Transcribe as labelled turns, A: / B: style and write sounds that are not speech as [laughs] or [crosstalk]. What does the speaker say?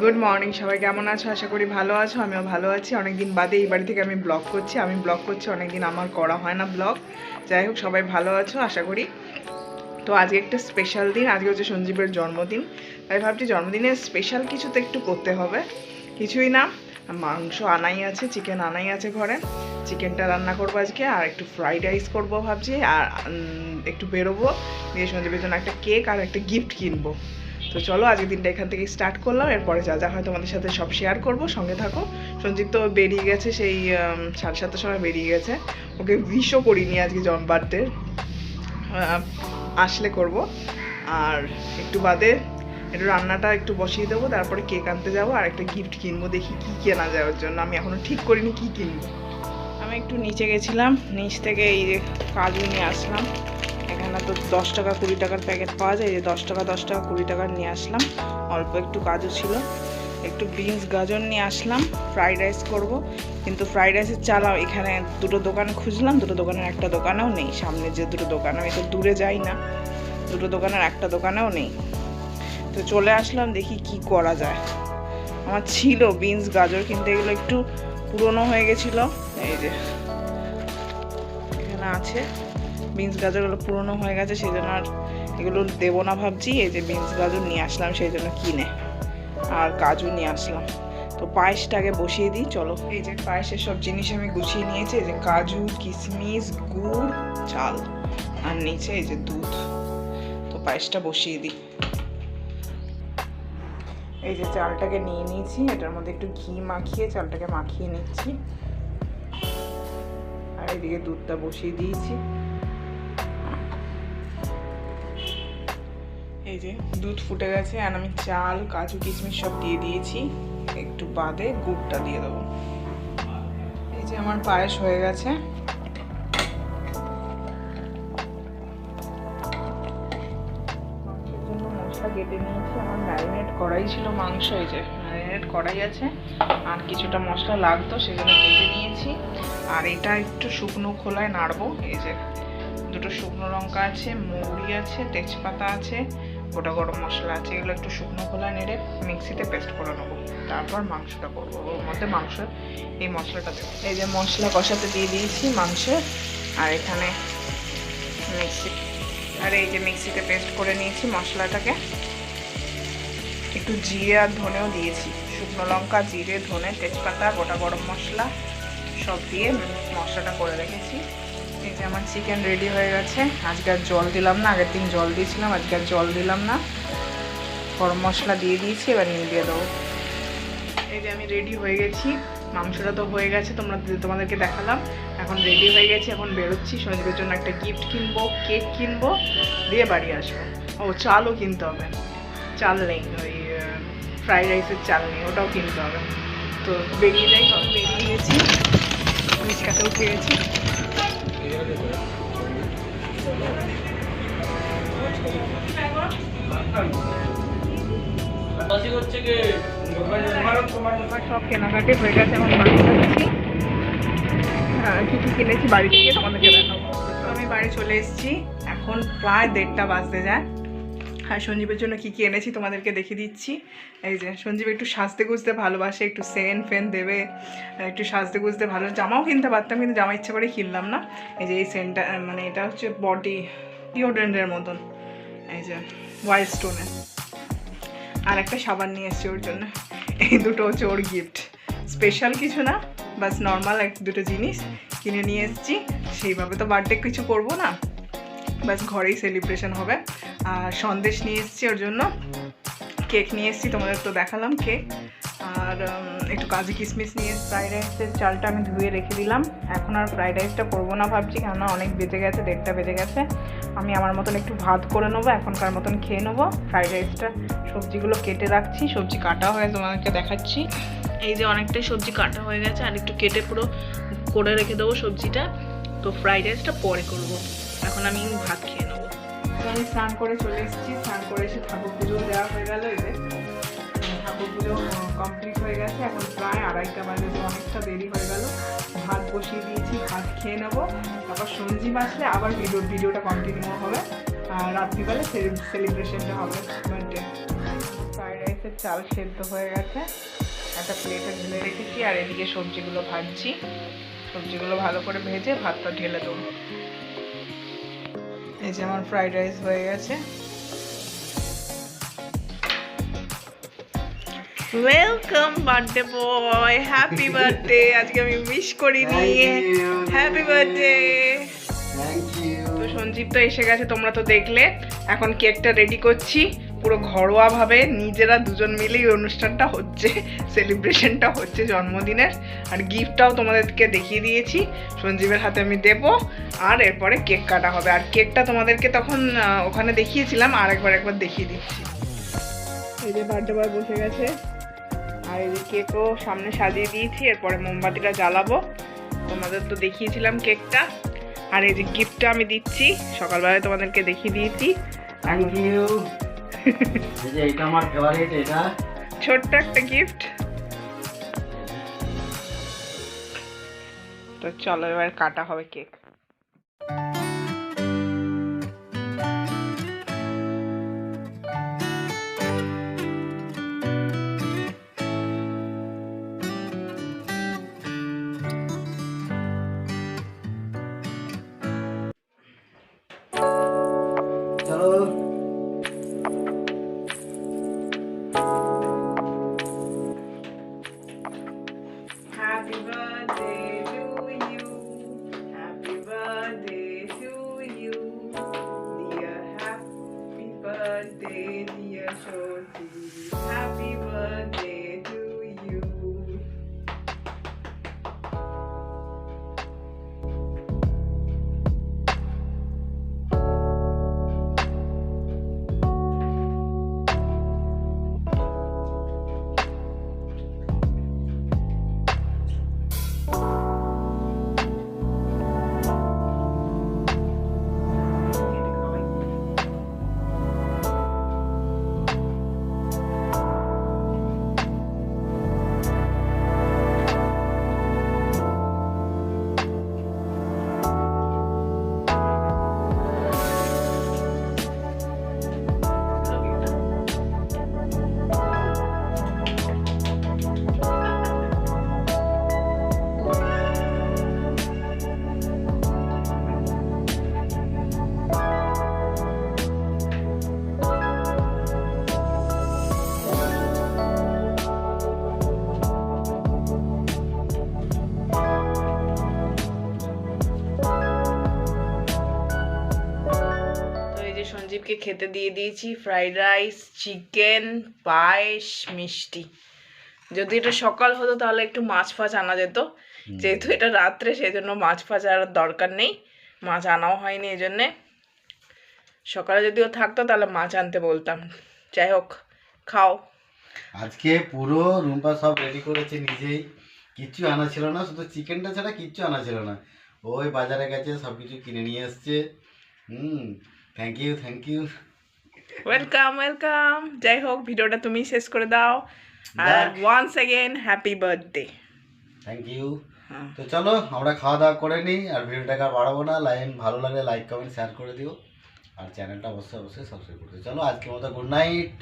A: Good morning সবাই কেমন আছো? আশা করি ভালো আছো, আমিও ভালো আছি। অনেকদিন বাদে এই বাড়ি থেকে আমি ব্লগ করছি। আমি ব্লগ করছি, অনেকদিন আমার করা হয় না ব্লগ। যাই হোক, সবাই ভালো আছো, আশা করি। তো আজকে একটা স্পেশাল দিন, আজকে হচ্ছে সঞ্জীবের জন্মদিন। তাই ভাবছি জন্মদিনে স্পেশাল কিছু তো একটু করতে হবে। কিছুই না, মাংস আনাই আছে চিকেন আনাই আছে ঘরে। চিকেনটা রান্না করব আজকে, আর একটু ফ্রাইড রাইস করব ভাবছি, আর একটু বেরোবো। দিয়ে সঞ্জীবের জন্য একটা কেক আর একটা গিফট কিনবো। তো চলো, আজকের দিনটা এখান থেকে স্টার্ট করলাম। এরপরে যা যা হয় তোমাদের সাথে সব শেয়ার করব, সঙ্গে থাকো। সঞ্জিত তো বেরিয়ে গেছে, সেই সাড়ে সাতটার সময় বেরিয়ে গেছে। ওকে উইশও করিনি আজকে জন বার্থডে আসলে করব। আর একটু বাদে একটু রান্নাটা একটু বসিয়ে দেবো, তারপরে কেক আনতে যাব, আর একটা গিফট কিনবো, দেখি কি কেনা যায় ওর জন্য। আমি এখনও ঠিক করিনি কি কিনবো। আমি একটু নিচে গেছিলাম, নিচ থেকে এই যে কাজু নিয়ে আসলাম। এখানে তো দশ টাকা, কুড়ি টাকার প্যাকেট পাওয়া যায়। যে দশ টাকা দশ টাকা, কুড়ি টাকার নিয়ে আসলাম। অল্প একটু কাজু ছিল। একটু বিনস, গাজর নিয়ে আসলাম। ফ্রাইড রাইস করব। কিন্তু ফ্রাইড রাইসের চালাও এখানে দুটো দোকানে খুঁজলাম। দুটো দোকানের একটা দোকানেও নেই। সামনে যে দুটো দোকান, আমি তো দূরে যাই না। দুটো দোকানের একটা দোকানেও নেই। তো চলে আসলাম, দেখি কি করা যায়। আমার ছিল বিনস, গাজর কিন্তু এগুলো একটু পুরনো হয়ে গেছিল। এই যে এখানে আছে। বিনস গাজরগুলো পুরনো হয়ে গেছে সেই জন্য আর এগুলো দেবো না ভাবছি। এই যে বিনস গাজর নিয়ে আসলাম, সেই জন্য কিনে আর কাজু নিয়ে আসলাম। তো পায়েসটাকে বসিয়ে দিই, চলো। এই যে পায়েসের সব জিনিস আমি গুছিয়ে নিয়েছি, এই যে কাজু কিশমিশ গুড়, চাল আর নিচে এই যে দুধ। তো পায়েসটা বসিয়ে দিই। এই যে চালটাকে নিয়ে নিয়েছি, এটার মধ্যে একটু ঘি মাখিয়ে চালটাকে মাখিয়ে নিচ্ছি। এদিকে দুধটা বসিয়ে দিয়েছি। এই যে দুধ ফুটে গেছে, আর আমি চাল, কাজু, কিশমিশ সব দিয়ে দিয়েছি। একটু বাদে গুড়টা দিয়ে দেবো। এই যে আমার পায়েস হয়ে গেছে। কেটে নিয়েছি, আমার ম্যারিনেট করাই ছিল মাংস, এই যে ম্যারিনেট করাই আছে, আর কিছুটা মশলা লাগতো সেজন্য কেটে নিয়েছি। আর এটা একটু শুকনো খোলায় নাড়বো, এই যে দুটো শুকনো লঙ্কা আছে, মৌরি আছে, তেজপাতা আছে, গোটা গরম মশলা আছে, এগুলো একটু শুকনো খোলায় নেড়ে মিক্সিতে পেস্ট করে নেব। তারপর মাংসটা করব, ওর মধ্যে মাংস, এই মশলাটা দেবো এই যে মশলা কষাতে দিয়ে দিয়েছি মাংসে, আর এখানে মিক্সি, আর এই যে মিক্সিতে পেস্ট করে নিয়েছি মশলাটাকে। একটু জিরে আর ধনেও দিয়েছি। শুকনো লঙ্কা, জিরে, ধনে, তেজপাতা, গোটা গরম মশলা সব দিয়ে মশলাটা করে রেখেছি। এই যে আমার চিকেন রেডি হয়ে গেছে। আজকে আর জল দিলাম না, আগের দিন জল দিয়েছিলাম, আজকে আর জল দিলাম না। গরম মশলা দিয়ে দিয়েছি, এবার নিয়ে দিয়ে দেবো। এই যে আমি রেডি হয়ে গেছি। মাংসটা তো হয়ে গেছে, তোমরা তোমাদেরকে দেখালাম। এখন রেডি হয়ে গেছি, এখন বেরোচ্ছি। সঞ্জীবের জন্য একটা গিফট কিনবো কেক কিনবো, দিয়ে বাড়ি আসব। ও, চালও কিনতে হবে। চাল নেই, ওই ফ্রাইড রাইসের চাল নেই ওটাও কিনতে হবে। তো বেরিয়ে যাই সব বেরিয়ে গেছি। রিক্সাতে উঠে গেছি। আমার সব কেনাকাটি হয়ে গেছে হ্যাঁ, কিনেছি তো আমি বাড়ি চলে এসেছি এখন প্রায় দেড়টা বাজতে যায়। আর সঞ্জীবের জন্য কি কি এনেছি তোমাদেরকে দেখিয়ে দিচ্ছি। এই যে, সঞ্জীব একটু সাজতে গুজতে ভালোবাসে, একটু সেন ফেন দেবে, একটু সাজতে গুজতে ভালো, জামাও কিনতে পারতাম, কিন্তু জামা ইচ্ছা করে কিনলাম না। এই যে, এই সেন্টটা মানে এটা হচ্ছে বডি ডিওড্রেন্টের মতন। এই যে হোয়াইট স্টোনের আর একটা সাবান নিয়ে এসেছি ওর জন্য। এই দুটো হচ্ছে ওর গিফট স্পেশাল কিছু না, বাস নর্মাল এক, দুটো জিনিস কিনে নিয়ে এসেছি। সেইভাবে তো বার্থডে কিছু করব না। বাস ঘরেই সেলিব্রেশন হবে। আর সন্দেশ নিয়ে এসেছি ওর জন্য। কেক নিয়ে এসেছি, তোমাদের তো দেখালাম কেক। আর একটু কাজু কিশমিশ নিয়ে ফ্রাইড রাইসের চালটা আমি ধুয়ে রেখে দিলাম। এখন আর ফ্রাইড রাইসটা করব না ভাবছি, কেননা অনেক বেজে গেছে, দেড়টা বেজে গেছে। আমি আমার মতন একটু ভাত করে নেব, এখনকার মতন খেয়ে নেব। ফ্রাইড রাইসটা সবজিগুলো কেটে রাখছি, সবজি কাটা হয়ে তোমাদেরকে দেখাচ্ছি। এই যে অনেকটাই সবজি কাটা হয়ে গেছে, আর একটু কেটে পুরো করে রেখে দেবো সবজিটা। তো ফ্রাইড রাইসটা পরে করব। এখন আমি ভাত খেয়ে নেব। তো আমি স্নান করে চলে এসেছি, স্নান করে এসে ঠাকুর পুজো দেওয়া হয়ে গেল যে ঠাকুর পুজো কমপ্লিট হয়ে গেছে, এখন প্রায় আড়াইটা বাজে, তো অনেকটা দেরি হয়ে গেল। ভাত বসিয়ে দিয়েছি, ভাত খেয়ে নেব। তারপর সঞ্জীব আসলে আবার ভিডিও ভিডিওটা কন্টিনিউ হবে। আর রাত্রিবেলা সেলিব্রেশনটা হবে বার্থডে ফ্রাইড রাইসের চাল সেদ্ধ হয়ে গেছে। একটা প্লেটে ঢেলে রেখেছি, আর এদিকে সবজিগুলো ভাজছি। সবজিগুলো ভালো করে ভেজে ভাতটা ঢেলে দেবো। এই যে আমার ফ্রাইড রাইস হয়ে গেছে। Welcome birthday boy happy birthday আজকে আমি উইশ করিনি। হ্যাপি বার্থডে তো সঞ্জীব তো এসে গেছে তোমরা তো দেখলে। এখন কেকটা রেডি করছি। পুরো ঘরোয়াভাবে নিজেরা দুজন মিলেই অনুষ্ঠানটা হচ্ছে সেলিব্রেশনটা হচ্ছে জন্মদিনের। আর গিফটটাও তোমাদেরকে দেখিয়ে দিয়েছি, সঞ্জীবের হাতে আমি দেবো, আর এরপরে কেক কাটা হবে। আর কেকটা তোমাদেরকে তখন ওখানে দেখিয়েছিলাম, আর একবার একবার দেখিয়ে দিচ্ছি। এই যে বার্থডে বয় বসে গেছে, আর এই যে কেকও সামনে সাজিয়ে দিয়েছি, এরপরে মোমবাতিটা জ্বালাবো। তোমাদের তো দেখিয়েছিলাম কেকটা। আর এই যে গিফটটা আমি দিচ্ছি, সকালবেলায় তোমাদেরকে দেখিয়ে দিয়েছি।
B: থ্যাংক ইউ [laughs]
A: ছোট্ট একটা গিফট তো চলো এবার কাটা হবে কেক Happy birthday যে সঞ্জীবকে খেতে দিয়ে দিয়েছি ফ্রাইড রাইস চিকেন পায়েস মিষ্টি। যদি এটা সকাল হতো তাহলে একটু মাছ ফাছ আনা যেত। যেহেতু এটা রাত্রে সেই জন্য মাছ ফাছ আর দরকার নেই। মাছ আনাও হয়নি এই জন্যে সকালে যদিও থাকতো তাহলে মাছ আনতে বলতাম। যাই হোক খাও।
B: আজকে পুরো রুমটা সব রেডি করেছে নিজেই। কিচ্ছু আনা ছিল না শুধু চিকেনটা ছাড়া কিচ্ছু আনা ছিল না। ওই বাজারে গেছে সব কিছু কিনে নিয়ে এসছে। হুম। Thank you thank you
A: welcome welcome যাই হোক ভিডিওটা তুমি শেষ করে দাও আর
B: দেখ।
A: Once again happy birthday
B: thank you
A: হ্যাঁ
B: তো চলো আমরা খাওয়া দাওয়া করে নিই আর ভিডিওটাকে আর বাড়াবো না লাইন ভালো লাগলে লাইক কমেন্ট শেয়ার করে দিও আর চ্যানেলটা অবশ্যই অবশ্যই সাবস্ক্রাইব করে দিও চলো আজকের মতো গুড নাইট